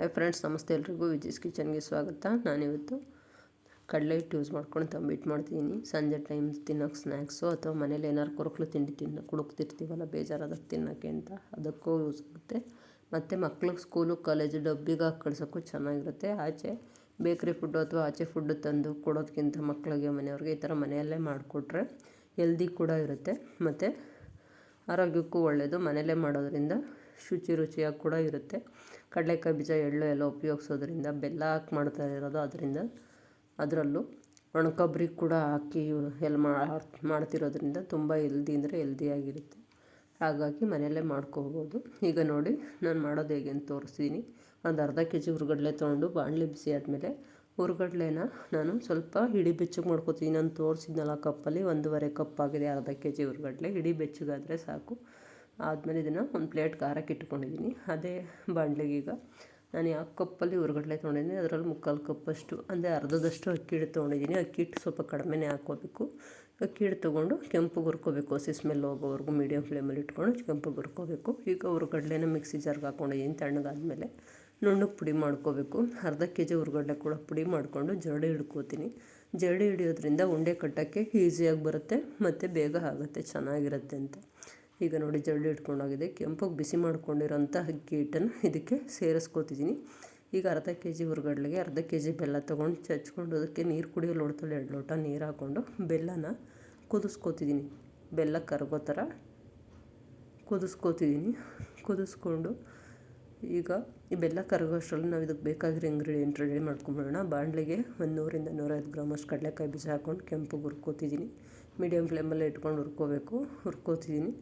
Hi friends ನಮಸ್ತೆ ಎಲ್ರಿಗೂ. ವಿಜಿಸ್ ಕಿಚನ್ಗೆ ಸ್ವಾಗತ. ನಾನಿವತ್ತು ಕಡಲೆ ಹಿಟ್ಟು ಯೂಸ್ ಮಾಡ್ಕೊಂಡು ತಂಬಿಟ್ಟು ಮಾಡ್ತೀನಿ ಸಂಜೆ ಟೈಮ್ ತಿನ್ನೋಕೆ ಸ್ನ್ಯಾಕ್ಸು ಅಥವಾ ಮನೇಲಿ ಏನಾದ್ರು ಕೊರಕಲು ತಿಂಡಿ ತಿನ್ನ, ಕುಡುಕ್ತಿರ್ತೀವಲ್ಲ, ಬೇಜಾರಾದಾಗ ತಿನ್ನೋಕ್ಕೆ ಅಂತ ಅದಕ್ಕೂ ಯೂಸ್ ಆಗುತ್ತೆ. ಮತ್ತು ಮಕ್ಳಿಗೆ ಸ್ಕೂಲು ಕಾಲೇಜು ಡಬ್ಬಿಗೆ ಹಾಕಿ ಕಳ್ಸೋಕ್ಕೂ ಚೆನ್ನಾಗಿರುತ್ತೆ. ಆಚೆ ಬೇಕ್ರಿ ಫುಡ್ಡು ಅಥವಾ ಆಚೆ ಫುಡ್ಡು ತಂದು ಕೊಡೋದಕ್ಕಿಂತ ಮಕ್ಕಳಿಗೆ ಮನೆಯವ್ರಿಗೆ ಈ ಥರ ಮನೆಯಲ್ಲೇ ಮಾಡಿಕೊಟ್ರೆ ಹೆಲ್ದಿ ಕೂಡ ಇರುತ್ತೆ. ಮತ್ತು ಆರೋಗ್ಯಕ್ಕೂ ಒಳ್ಳೆಯದು ಮನೆಯಲ್ಲೇ ಮಾಡೋದರಿಂದ ಶುಚಿ ರುಚಿಯಾಗಿ ಕೂಡ ಇರುತ್ತೆ. ಕಡಲೆಕಾಯಿ ಬೀಜ, ಎಳ್ಳು ಎಲ್ಲ ಉಪಯೋಗಿಸೋದ್ರಿಂದ, ಬೆಲ್ಲ ಹಾಕಿ ಮಾಡ್ತಾ ಇರೋದು ಅದರಿಂದ, ಅದರಲ್ಲೂ ಒಣಕೊಬ್ಬರಿ ಕೂಡ ಹಾಕಿ ಎಲ್ಲ ಮಾಡ್ತಿರೋದ್ರಿಂದ ತುಂಬ ಹೆಲ್ದಿ ಅಂದರೆ ಹೆಲ್ದಿಯಾಗಿರುತ್ತೆ ಹಾಗಾಗಿ ಮನೆಯಲ್ಲೇ ಮಾಡ್ಕೋಬೋದು. ಈಗ ನೋಡಿ ನಾನು ಮಾಡೋದು ಹೇಗೆ ಅಂತ ತೋರಿಸ್ತೀನಿ. ಒಂದು ಅರ್ಧ ಕೆ ಜಿ ಹುರುಗಡಲೆ ತೊಗೊಂಡು ಬಾಣಲೆ ಬಿಸಿ ಆದಮೇಲೆ ಹುರ್ಗಡ್ಲೆನ ನಾನು ಸ್ವಲ್ಪ ಹಿಡಿ ಬೆಚ್ಚಗೆ ಮಾಡ್ಕೋತೀನಿ. ನಾನು ತೋರಿಸಿದ್ನಲ್ಲ ಕಪ್ಪಲ್ಲಿ, ಒಂದೂವರೆ ಕಪ್ ಆಗಿದೆ ಅರ್ಧ ಕೆ ಜಿ ಹುರುಗಡಲೆ. ಹಿಡಿ ಬೆಚ್ಚಗಾದರೆ ಸಾಕು. ಆದಮೇಲೆ ಇದನ್ನು ಒಂದು ಪ್ಲೇಟ್ ಖಾರಕ್ಕೆ ಇಟ್ಕೊಂಡಿದ್ದೀನಿ ಅದೇ ಬಾಣಲೆಗೆ ಈಗ. ನಾನು ಯಾವ ಕಪ್ಪಲ್ಲಿ ಹುರ್ಗಡ್ಲೆ ತೊಗೊಂಡಿದ್ದೀನಿ ಅದರಲ್ಲಿ ಮುಕ್ಕಾಲು ಕಪ್ಪಷ್ಟು ಅಂದರೆ ಅರ್ಧದಷ್ಟು ಅಕ್ಕಿ ಹಿಟ್ಟು ತೊಗೊಂಡಿದ್ದೀನಿ ಅಕ್ಕಿ ಹಿಟ್ಟು ಸ್ವಲ್ಪ ಕಡಿಮೆನೇ ಹಾಕ್ಕೋಬೇಕು. ಅಕ್ಕಿ ಹಿಟ್ಟು ತೊಗೊಂಡು ಕೆಂಪು ಹುರ್ಕೋಬೇಕು. ಹಸಿ ಸ್ಮೆಲ್ ಹೋಗೋವರೆಗೂ ಮೀಡಿಯಮ್ ಫ್ಲೇಮಲ್ಲಿ ಇಟ್ಕೊಂಡು ಕೆಂಪು ಹುರ್ಕೋಬೇಕು. ಈಗ ಹುರ್ಗಡ್ಲೆನ ಮಿಕ್ಸಿ ಜಾರ್ಗೆ ಹಾಕ್ಕೊಂಡಿದ್ದೀನಿ ತಣ್ಣಗಾದಮೇಲೆ. ನುಣ್ಣಗೆ ಪುಡಿ ಮಾಡ್ಕೋಬೇಕು. ಅರ್ಧ ಕೆ ಜಿ ಹುರ್ಗಡ್ಲೆ ಕೂಡ ಪುಡಿ ಮಾಡಿಕೊಂಡು ಜರಡಿ ಹಿಡ್ಕೋತೀನಿ. ಜರಡಿ ಹಿಡಿಯೋದ್ರಿಂದ ಉಂಡೆ ಕಟ್ಟೋಕ್ಕೆ ಈಸಿಯಾಗಿ ಬರುತ್ತೆ, ಮತ್ತು ಬೇಗ ಆಗುತ್ತೆ, ಚೆನ್ನಾಗಿರುತ್ತೆ ಅಂತ. ಈಗ ನೋಡಿ ಜಳ್ಳಿ ಇಟ್ಕೊಂಡೋಗಿದೆ ಕೆಂಪಗೆ ಬಿಸಿ ಮಾಡ್ಕೊಂಡಿರೋಂಥ ಅಕ್ಕಿ ಹಿಟ್ಟನ್ನು ಇದಕ್ಕೆ ಸೇರಿಸ್ಕೋತಿದ್ದೀನಿ. ಈಗ ಅರ್ಧ ಕೆ ಜಿ ಹುರ್ಗಡ್ಲೆಗೆ ಅರ್ಧ ಕೆ ಜಿ ಬೆಲ್ಲ ತೊಗೊಂಡು ಚಚ್ಕೊಂಡು ಅದಕ್ಕೆ ನೀರು ಕುಡಿಯೋ ಲೋಟದಲ್ಲಿ ಎರಡು ಲೋಟ ನೀರು ಹಾಕ್ಕೊಂಡು ಬೆಲ್ಲನ ಕುದಿಸ್ಕೋತಿದ್ದೀನಿ. ಬೆಲ್ಲ ಕರಗೋ ಥರ ಕುದಿಸ್ಕೋತಿದ್ದೀನಿ. ಕುದಿಸ್ಕೊಂಡು ಈಗ ಈ ಬೆಲ್ಲ ಕರಗೋಷ್ಟರಲ್ಲಿ ನಾವು ಇದಕ್ಕೆ ಬೇಕಾಗಿರೋ ಇಂಗ್ರೀಡಿಯೆಂಟ್ ರೆಡಿ ಮಾಡ್ಕೊಂಬಿಡೋಣ. ಬಾಣಲೆಗೆ ಒಂದು ನೂರಿಂದ ಗ್ರಾಮ್ ಅಷ್ಟು ಕಡಲೆಕಾಯಿ ಬೀಜ ಹಾಕ್ಕೊಂಡು ಕೆಂಪು ಹುರ್ಕೋತಿದ್ದೀನಿ. ಮೀಡಿಯಮ್ ಫ್ಲೇಮಲ್ಲೇ ಇಟ್ಕೊಂಡು ಹುರ್ಕೋಬೇಕು. ಹುರ್ಕೋತಿದ್ದೀನಿ.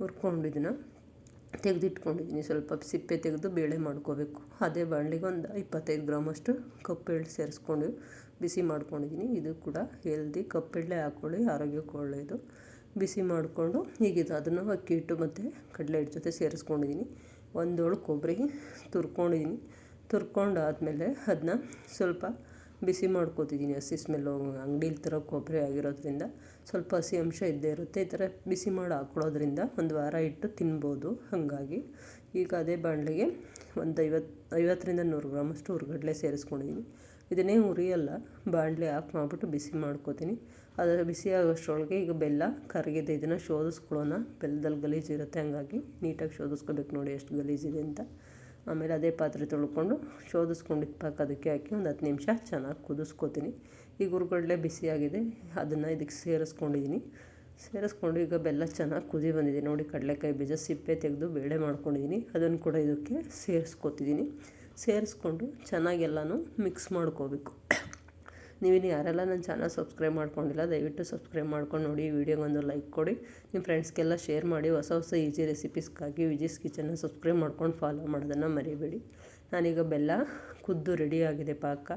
ಹುರ್ಕೊಂಡು ತೆಗೆದಿಟ್ಕೊಂಡಿದ್ದೀನಿ ಸ್ವಲ್ಪ ಸಿಪ್ಪೆ ತೆಗೆದು ಬೇಳೆ ಮಾಡ್ಕೋಬೇಕು. ಅದೇ ಬಾಣಲಿಗೆ ಒಂದು ಇಪ್ಪತ್ತೈದು ಗ್ರಾಮಷ್ಟು ಕಪ್ಪೆಳ್ಳು ಸೇರಿಸ್ಕೊಂಡು ಬಿಸಿ ಮಾಡ್ಕೊಂಡಿದ್ದೀನಿ ಇದು ಕೂಡ ಹೆಲ್ದಿ ಕಪ್ಪೆಳ್ಳೆ ಹಾಕ್ಕೊಳ್ಳಿ ಆರೋಗ್ಯಕ್ಕೆ ಒಳ್ಳೆಯದು ಬಿಸಿ ಮಾಡಿಕೊಂಡು ಹೀಗಿದೆ. ಅದನ್ನು ಅಕ್ಕಿ ಹಿಟ್ಟು ಮತ್ತು ಕಡಲೆ ಹಿಟ್ಟು ಜೊತೆ ಸೇರಿಸ್ಕೊಂಡಿದ್ದೀನಿ ಒಂದೋಳು ಕೊಬ್ಬರಿ ತುರ್ಕೊಂಡಿದ್ದೀನಿ ತುರ್ಕೊಂಡಾದಮೇಲೆ ಅದನ್ನ ಸ್ವಲ್ಪ ಬಿಸಿ ಮಾಡ್ಕೋತಿದ್ದೀನಿ ಹಸಿ ಸ್ಮೆಲ್ಲು ಅಂಗಡೀಲಿ ತರೋ ಕೊಬ್ಬರಿ ಆಗಿರೋದ್ರಿಂದ ಸ್ವಲ್ಪ ಹಸಿ ಅಂಶ ಇದ್ದೇ ಇರುತ್ತೆ. ಈ ಥರ ಬಿಸಿ ಮಾಡಿ ಹಾಕ್ಕೊಳ್ಳೋದ್ರಿಂದ ಒಂದು ವಾರ ಇಟ್ಟು ತಿನ್ಬೋದು. ಹಾಗಾಗಿ ಈಗ ಅದೇ ಬಾಣಲೆಗೆ ಒಂದು ಐವತ್ತು ಐವತ್ತರಿಂದ ನೂರು ಗ್ರಾಮಷ್ಟು ಹುರ್ಗಡ್ಲೆ ಸೇರಿಸ್ಕೊಂಡಿದ್ದೀನಿ ಇದನ್ನೇ ಉರಿಯಲ್ಲ ಬಾಣಲೆ ಆಫ್ ಮಾಡಿಬಿಟ್ಟು ಬಿಸಿ ಮಾಡ್ಕೋತೀನಿ. ಅದರ ಬಿಸಿ ಆಗೋಷ್ಟರೊಳಗೆ ಈಗ ಬೆಲ್ಲ ಕರಗಿದೆ ಇದನ್ನು ಶೋಧಿಸ್ಕೊಳ್ಳೋಣ. ಬೆಲ್ಲದಲ್ಲಿ ಗಲೀಜಿರುತ್ತೆ ಹಾಗಾಗಿ ನೀಟಾಗಿ ಶೋಧಿಸ್ಕೋಬೇಕು ನೋಡಿ ಎಷ್ಟು ಗಲೀಜಿದೆ ಅಂತ. ಆಮೇಲೆ ಅದೇ ಪಾತ್ರೆ ತೊಳ್ಕೊಂಡು ಪಾಕ ಅದಕ್ಕೆ ಹಾಕಿ ಒಂದು ಹತ್ತು ನಿಮಿಷ ಚೆನ್ನಾಗಿ ಕುದಿಸ್ಕೊತೀನಿ. ಈಗ ಹುರ್ಗಡ್ಲೆ ಬಿಸಿಯಾಗಿದೆ, ಅದನ್ನು ಇದಕ್ಕೆ ಸೇರಿಸ್ಕೊಂಡಿದ್ದೀನಿ ಸೇರಿಸ್ಕೊಂಡು ಈಗ ಬೆಲ್ಲ ಚೆನ್ನಾಗಿ ಕುದಿ ಬಂದಿದೆ. ನೋಡಿ, ಕಡಲೆಕಾಯಿ ಬೀಜ ಸಿಪ್ಪೆ ತೆಗೆದು ಬೇಳೆ ಮಾಡ್ಕೊಂಡಿದ್ದೀನಿ ಅದನ್ನು ಕೂಡ ಇದಕ್ಕೆ ಸೇರಿಸ್ಕೊತಿದ್ದೀನಿ ಸೇರಿಸ್ಕೊಂಡು ಚೆನ್ನಾಗಿ ಎಲ್ಲನೂ ಮಿಕ್ಸ್ ಮಾಡ್ಕೋಬೇಕು. ನೀವಿನ್ನು ಯಾರೆಲ್ಲ ನನ್ನ ಚಾನಲ್ ಸಬ್ಸ್ಕ್ರೈಬ್ ಮಾಡ್ಕೊಂಡಿಲ್ಲ, ದಯವಿಟ್ಟು ಸಬ್ಸ್ಕ್ರೈಬ್ ಮಾಡ್ಕೊಂಡು ನೋಡಿ, ಈ ವಿಡಿಯೋಗೊಂದು ಲೈಕ್ ಕೊಡಿ. ನಿಮ್ಮ ಫ್ರೆಂಡ್ಸ್ಗೆಲ್ಲ ಶೇರ್ ಮಾಡಿ, ಹೊಸ ಹೊಸ ಈಜಿ ರೆಸಿಪೀಸ್ಗಾಗಿ ವಿಜಿಸ್ ಕಿಚನ್ನ ಸಬ್ಸ್ಕ್ರೈಬ್ ಮಾಡ್ಕೊಂಡು ಫಾಲೋ ಮಾಡೋದನ್ನು ಮರಿಬೇಡಿ. ನಾನೀಗ ಬೆಲ್ಲ ಕುದ್ದು ರೆಡಿಯಾಗಿದೆ ಪಾಕ.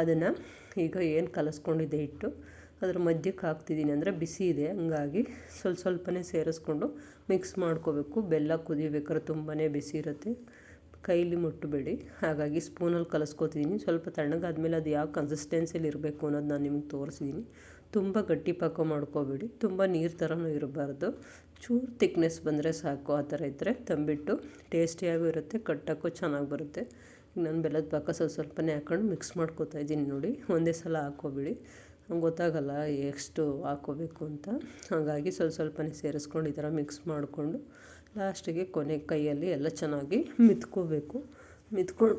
ಅದನ್ನು ಈಗ ಏನು ಕಲಸ್ಕೊಂಡಿದ್ದೆ ಇಟ್ಟು ಅದ್ರ ಮಧ್ಯಕ್ಕೆ ಹಾಕ್ತಿದ್ದೀನಿ. ಅಂದರೆ ಬಿಸಿ ಇದೆ, ಹಂಗಾಗಿ ಸ್ವಲ್ಪ ಸ್ವಲ್ಪನೇ ಸೇರಿಸ್ಕೊಂಡು ಮಿಕ್ಸ್ ಮಾಡ್ಕೋಬೇಕು. ಬೆಲ್ಲ ಕುದಿಬೇಕಾದ್ರೆ ತುಂಬಾ ಬಿಸಿ ಇರುತ್ತೆ. ಕೈಲಿ ಮುಟ್ಟಬೇಡಿ. ಹಾಗಾಗಿ ಸ್ಪೂನಲ್ಲಿ ಕಲಸ್ಕೊತಿದ್ದೀನಿ ಸ್ವಲ್ಪ ತಣ್ಣಗಾದ್ಮೇಲೆ ಅದು ಯಾವ ಕನ್ಸಿಸ್ಟೆನ್ಸಿಲಿ ಇರಬೇಕು ಅನ್ನೋದು ನಾನು ನಿಮಗೆ ತೋರಿಸಿದ್ದೀನಿ ತುಂಬ ಗಟ್ಟಿ ಪಾಕ ಮಾಡ್ಕೋಬೇಡಿ. ತುಂಬ ನೀರು ಥರನೂ ಇರಬಾರ್ದು. ಚೂರು ತಿಕ್ನೆಸ್ ಬಂದರೆ ಸಾಕು ಆ ಥರ ಇದ್ದರೆ ತಂಬಿಟ್ಟು ಟೇಸ್ಟಿಯಾಗೂ ಇರುತ್ತೆ, ಕಟ್ಟಕ್ಕೂ ಚೆನ್ನಾಗಿ ಬರುತ್ತೆ. ನಾನು ಬೆಲ್ಲದ ಪಾಕ ಸ್ವಲ್ಪ ಸ್ವಲ್ಪನೇ ಹಾಕೊಂಡು ಮಿಕ್ಸ್ ಮಾಡ್ಕೋತಾ ಇದ್ದೀನಿ ನೋಡಿ. ಒಂದೇ ಸಲ ಹಾಕ್ಕೋಬೇಡಿ ಗೊತ್ತಾಗಲ್ಲ ಎಷ್ಟು ಹಾಕೋಬೇಕು ಅಂತ. ಹಾಗಾಗಿ ಸ್ವಲ್ಪ ಸ್ವಲ್ಪನೇ ಸೇರಿಸ್ಕೊಂಡು ಈ ಥರ ಮಿಕ್ಸ್ ಮಾಡಿಕೊಂಡು ಲಾಸ್ಟಿಗೆ ಕೊನೆ ಕೈಯಲ್ಲಿ ಎಲ್ಲ ಚೆನ್ನಾಗಿ ಮಿತ್ಕೋಬೇಕು. ಮಿತ್ಕೊಂಡು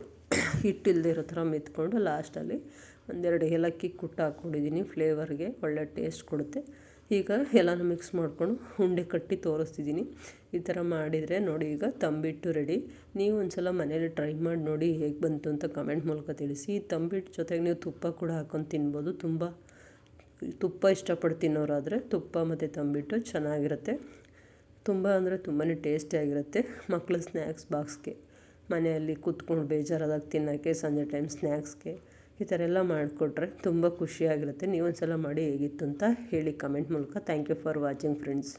ಹಿಟ್ಟಿಲ್ಲದೆ ಇರೋ ಥರ ಮಿತ್ಕೊಂಡು ಲಾಸ್ಟಲ್ಲಿ ಒಂದೆರಡು ಏಲಕ್ಕಿ ಕುಟ್ಟ ಹಾಕ್ಕೊಂಡಿದ್ದೀನಿ. ಫ್ಲೇವರ್ಗೆ ಒಳ್ಳೆ ಟೇಸ್ಟ್ ಕೊಡುತ್ತೆ. ಈಗ ಎಲ್ಲನೂ ಮಿಕ್ಸ್ ಮಾಡಿಕೊಂಡು ಉಂಡೆ ಕಟ್ಟಿ ತೋರಿಸ್ತಿದ್ದೀನಿ. ಈ ಥರ ಮಾಡಿದರೆ ನೋಡಿ, ಈಗ ತಂಬಿಟ್ಟು ರೆಡಿ. ನೀವು ಒಂದು ಸಲ ಮನೇಲಿ ಟ್ರೈ ಮಾಡಿ ನೋಡಿ ಹೇಗೆ ಬಂತು ಅಂತ ಕಮೆಂಟ್ ಮೂಲಕ ತಿಳಿಸಿ. ಈ ತಂಬಿಟ್ಟು ಜೊತೆಗೆ ನೀವು ತುಪ್ಪ ಕೂಡ ಹಾಕ್ಕೊಂಡು ತಿನ್ಬೋದು. ತುಂಬ, ತುಪ್ಪ ಇಷ್ಟಪಟ್ಟು ತಿನ್ನೋರಾದರೆ ತುಪ್ಪ ಮತ್ತು ತಂಬಿಟ್ಟು ಚೆನ್ನಾಗಿರುತ್ತೆ. ತುಂಬ ಅಂದರೆ ತುಂಬಾ ಟೇಸ್ಟಿಯಾಗಿರುತ್ತೆ ಮಕ್ಕಳ ಸ್ನ್ಯಾಕ್ಸ್ ಬಾಕ್ಸ್ಗೆ, ಮನೆಯಲ್ಲಿ ಕೂತ್ಕೊಂಡು ಬೇಜಾರಾದಾಗ ತಿನ್ನೋಕ್ಕೆ, ಸಂಜೆ ಟೈಮ್ ಸ್ನ್ಯಾಕ್ಸ್ಗೆ ಈ ಥರ ಎಲ್ಲ ಮಾಡಿಕೊಟ್ರೆ ತುಂಬ ಖುಷಿಯಾಗಿರುತ್ತೆ. ನೀವೊಂದು ಸಲ ಮಾಡಿ ಹೇಗಿತ್ತು ಅಂತ ಹೇಳಿ ಕಮೆಂಟ್ ಮೂಲಕ. Thank you for watching friends.